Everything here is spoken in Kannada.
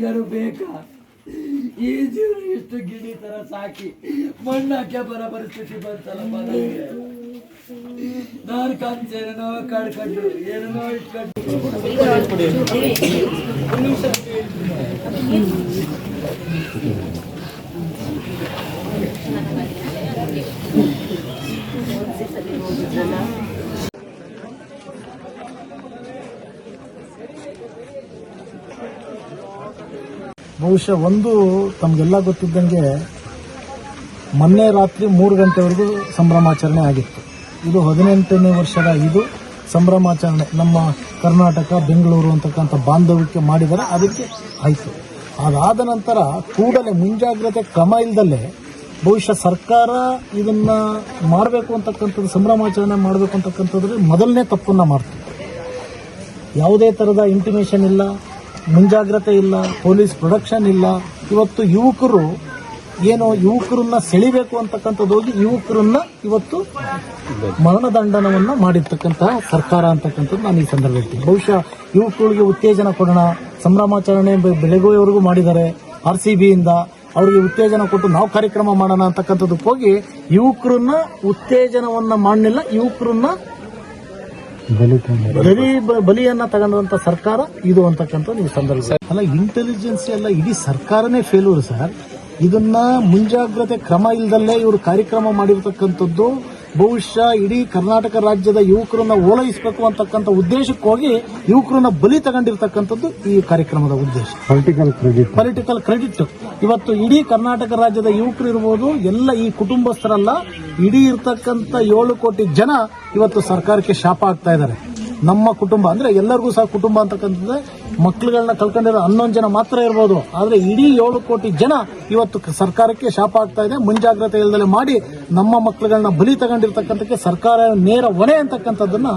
ಯಾರು ಬೇಕಾ? ಈ ಜೀವನ ಎಷ್ಟು ಗಿಣಿ ತರ ಸಾಕಿ ಮಣ್ಣಾಕೆ ಬರೋ ಪರಿಸ್ಥಿತಿ ಬಂತಲ್ಲ ನನಗೆ ನಾನು ಕನ್ಸೇನೋ ಕಡ್ಕೊಂಡು ಏನೇನೋ ಇಟ್ಕೊಂಡು. ಬಹುಶಃ ಒಂದು ತಮಗೆಲ್ಲ ಗೊತ್ತಿದ್ದಂಗೆ ಮೊನ್ನೆ ರಾತ್ರಿ ಮೂರು ಗಂಟೆವರೆಗೂ ಸಂಭ್ರಮಾಚರಣೆ ಆಗಿತ್ತು. ಇದು ಹದಿನೆಂಟನೇ ವರ್ಷದ ಇದು ಸಂಭ್ರಮಾಚರಣೆ. ನಮ್ಮ ಕರ್ನಾಟಕ, ಬೆಂಗಳೂರು ಅಂತಕ್ಕಂಥ ಬಾಂಧವ್ಯಕ್ಕೆ ಮಾಡಿದರೆ ಅದಕ್ಕೆ ಆಯಿತು. ಅದಾದ ನಂತರ ಕೂಡಲೇ ಮುಂಜಾಗ್ರತೆ ಕ್ರಮ ಇಲ್ಲದಲ್ಲೇ ಬಹುಶಃ ಸರ್ಕಾರ ಇದನ್ನ ಮಾಡಬೇಕು ಅಂತಕ್ಕಂಥದ್ದು, ಸಂಭ್ರಮಾಚರಣೆ ಮಾಡಬೇಕು ಅಂತಕ್ಕಂಥದ್ರಲ್ಲಿ ಮೊದಲನೇ ತಪ್ಪನ್ನ ಮಾಡ್ತು ಯಾವುದೇ ಥರದ ಇಂಟಿಮೇಷನ್ ಇಲ್ಲ. ಮುಂಜಾಗ್ರತೆ ಇಲ್ಲ, ಪೊಲೀಸ್ ಪ್ರೊಡಕ್ಷನ್ ಇಲ್ಲ. ಇವತ್ತು ಯುವಕರು ಏನು ಯುವಕರನ್ನ ಸೆಳಿಬೇಕು ಅಂತಕ್ಕಂಥದ್ದು ಹೋಗಿ ಯುವಕರನ್ನ ಇವತ್ತು ಮರಣದಂಡನವನ್ನ ಮಾಡಿರ್ತಕ್ಕಂತಹ ಸರ್ಕಾರ ಅಂತಕ್ಕಂಥದ್ದು ನಾನು ಈ ಸಂದರ್ಭ ಹೇಳ್ತೀನಿ. ಬಹುಶಃ ಯುವಕರಿಗೆ ಉತ್ತೇಜನ ಕೊಡೋಣ. ಸಂಭ್ರಮಾಚರಣೆ ಬೆಳಗುವವರೆಗೂ ಮಾಡಿದ್ದಾರೆ. ಆರ್ ಸಿ ಬಿಯಿಂದ ಅವರಿಗೆ ಉತ್ತೇಜನ ಕೊಟ್ಟು ನಾವು ಕಾರ್ಯಕ್ರಮ ಮಾಡೋಣ ಅಂತಕ್ಕಂಥದ್ದು ಹೋಗಿ ಯುವಕರನ್ನ ಉತ್ತೇಜನವನ್ನ ಮಾಡಲಿಲ್ಲ. ಯುವಕರನ್ನ ಬಲಿ ಬಲಿಯನ್ನ ತಗೊಂಡಂತ ಸರ್ಕಾರ, ಇದು ಅಂತಕ್ಕಂಥ ನೀವು ಸಂದರ್ಭ. ಅಲ್ಲ ಇಂಟೆಲಿಜೆನ್ಸ್ ಎಲ್ಲ ಇಡೀ ಸರ್ಕಾರನೇ ಫೇಲ್ಯೂರ್ ಸರ್. ಇದನ್ನ ಮುಂಜಾಗ್ರತೆ ಕ್ರಮ ಇಲ್ದಲ್ಲೇ ಇವರು ಕಾರ್ಯಕ್ರಮ ಮಾಡಿರ್ತಕ್ಕಂಥದ್ದು ಬಹುಶಃ ಇಡೀ ಕರ್ನಾಟಕ ರಾಜ್ಯದ ಯುವಕರನ್ನ ಓಲೈಸಬೇಕು ಅಂತಕ್ಕಂಥ ಉದ್ದೇಶಕ್ಕೋಗಿ ಯುವಕರನ್ನ ಬಲಿ ತಗೊಂಡಿರ್ತಕ್ಕಂಥದ್ದು ಈ ಕಾರ್ಯಕ್ರಮದ ಉದ್ದೇಶ. ಪೊಲಿಟಿಕಲ್ ಕ್ರೆಡಿಟ್ ಪೊಲಿಟಿಕಲ್ ಕ್ರೆಡಿಟ್ ಇವತ್ತು ಇಡೀ ಕರ್ನಾಟಕ ರಾಜ್ಯದ ಯುವಕರು ಇರ್ಬೋದು ಎಲ್ಲ ಈ ಕುಟುಂಬಸ್ಥರಲ್ಲ ಇಡೀ ಇರ್ತಕ್ಕಂಥ ಏಳು ಕೋಟಿ ಜನ ಇವತ್ತು ಸರ್ಕಾರಕ್ಕೆ ಶಾಪ ಆಗ್ತಾ ಇದ್ದಾರೆ. ನಮ್ಮ ಕುಟುಂಬ, ಅಂದ್ರೆ ಎಲ್ಲರಿಗೂ ಸಹ ಕುಟುಂಬ ಅಂತಕ್ಕಂಥದ್ದು ಮಕ್ಕಳುಗಳನ್ನ ಕಳ್ಕೊಂಡಿರೋ ಹನ್ನೊಂದು ಜನ ಮಾತ್ರ ಇರ್ಬೋದು. ಆದ್ರೆ ಇಡೀ ಏಳು ಕೋಟಿ ಜನ ಇವತ್ತು ಸರ್ಕಾರಕ್ಕೆ ಶಾಪ ಆಗ್ತಾ ಇದೆ. ಮುಂಜಾಗ್ರತೆ ಇಲ್ದಲೆ ಮಾಡಿ ನಮ್ಮ ಮಕ್ಕಳುಗಳನ್ನ ಬಲಿ ತಗೊಂಡಿರ್ತಕ್ಕಂಥಕ್ಕೆ ಸರ್ಕಾರ ನೇರ ಹೊಣೆ ಅಂತಕ್ಕಂಥದ್ದನ್ನ